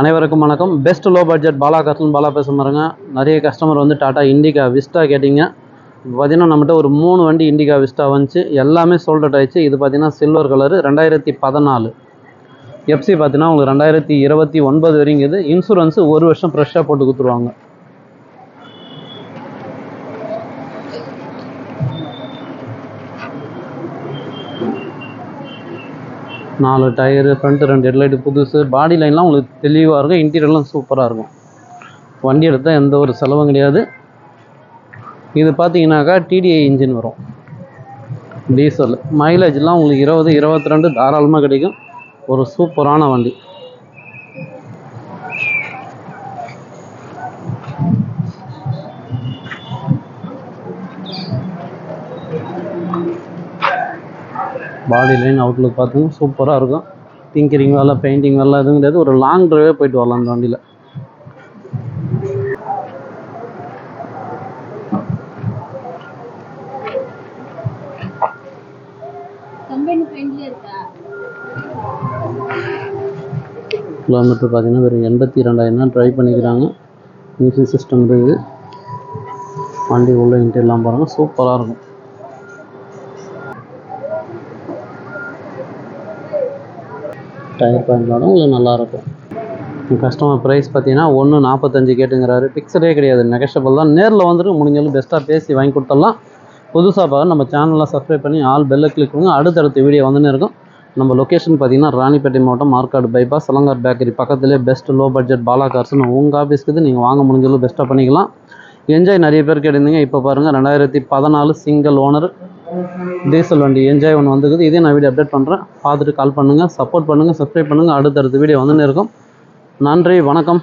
அனைவருக்கும் வணக்கம். Best low budget Bala custom Bala பேச பாருங்க. நிறைய கஸ்டமர் வந்து டாட்டா இண்டிகா விஸ்டா கேட்டிங்க. பார்த்தீங்கன்னா நம்மகிட்ட ஒரு மூணு வண்டி இண்டிகா விஸ்டா வந்துச்சு. எல்லாமே சோல்டட் ஆயிடுச்சு. இது பார்த்தீங்கன்னா சில்வர் கலரு ரெண்டாயிரத்தி பதினாலு. எஃப்சி பார்த்தீங்கன்னா உங்களுக்கு ரெண்டாயிரத்தி இருபத்தி ஒன்பது வரைக்கும் இது இன்சூரன்ஸு ஒரு வருஷம் ஃப்ரெஷ்ஷாக போட்டு கொடுத்துருவாங்க. நாலு டயரு ஃப்ரண்ட்டு ரெண்டு ஹெட்லைட்டு புதுசு. பாடி லைன்லாம் உங்களுக்கு தெளிவாக இருக்கும். இன்டீரியர்லாம் சூப்பராக இருக்கும். வண்டி எடுத்தால் எந்த ஒரு செலவும் கிடையாது. இது பார்த்தீங்கன்னாக்கா டிடிஐ இன்ஜின் வரும். டீசல் மைலேஜ்லாம் உங்களுக்கு இருபது இருபத்தி ரெண்டு தாராளமாக கிடைக்கும். ஒரு சூப்பரான வண்டி. பாடி லைன் அவுட்லுக் பார்த்தீங்கன்னா சூப்பராக இருக்கும். டிங்கரிங் வேலை பெயிண்டிங் வேலை எதுவும் கிடையாது. ஒரு லாங் ட்ரைவே போயிட்டு வரலாம் அந்த வண்டியில். கிலோமீட்டர் பார்த்தீங்கன்னா வெறும் எண்பத்தி ரெண்டாயிரம் தான் ட்ரை பண்ணிக்கிறாங்க. மியூசிக் சிஸ்டம் இருக்குது. வண்டி உள்ள இன்டீரியர்லாம் பாருங்கள் சூப்பராக இருக்கும். டயர் பாயிண்ட்லாம் உங்களுக்கு நல்லாயிருக்கும். கஸ்டமர் ப்ரைஸ் பார்த்தீங்கன்னா ஒன்று நாற்பத்தஞ்சு கேட்டுங்கிறாரு. ஃபிக்ஸடே கிடையாது. நெகஷபிள் தான். நேரில் வந்துட்டு முடிஞ்சாலும் பெஸ்ட்டாக பேசி வாங்கி கொடுத்துடலாம். புதுசாக பார்க்க நம்ம சேனலில் சப்ஸ்கிரைப் பண்ணி ஆல் பெல்லை கிளிக் பண்ணுங்க அடுத்தடுத்த வீடியோ வந்துன்னு இருக்கும். நம்ம லொக்கேஷன் பார்த்தீங்கன்னா ராணிப்பேட்டை மாவட்டம் மார்க்காடு பைபாஸ் சலங்கார் பேக்கரி பக்கத்துலேயே பெஸ்ட் லோ பட்ஜெட் பாலா கார்ஸ்னு உங்கள் ஆஃபீஸ்க்கு நீங்கள் வாங்க முடிஞ்சாலும் பெஸ்ட்டாக பண்ணிக்கலாம். என்ஜாய் நிறைய பேர் கேட்டிருந்தீங்க இப்போ பாருங்கள் ரெண்டாயிரத்தி பதினாலு சிங்கிள் ஓனர் டீசல் வண்டி என்ஜாய் ஒன்று வந்துக்குது இதே நான் வீடியோ அப்டேட் பண்ணுறேன் பார்த்துட்டு கால் பண்ணுங்கள் சப்போர்ட் பண்ணுங்கள் சப்ஸ்கிரைப் பண்ணுங்கள் அடுத்தடுத்த வீடியோ வந்துன்னு இருக்கும். நன்றி வணக்கம்.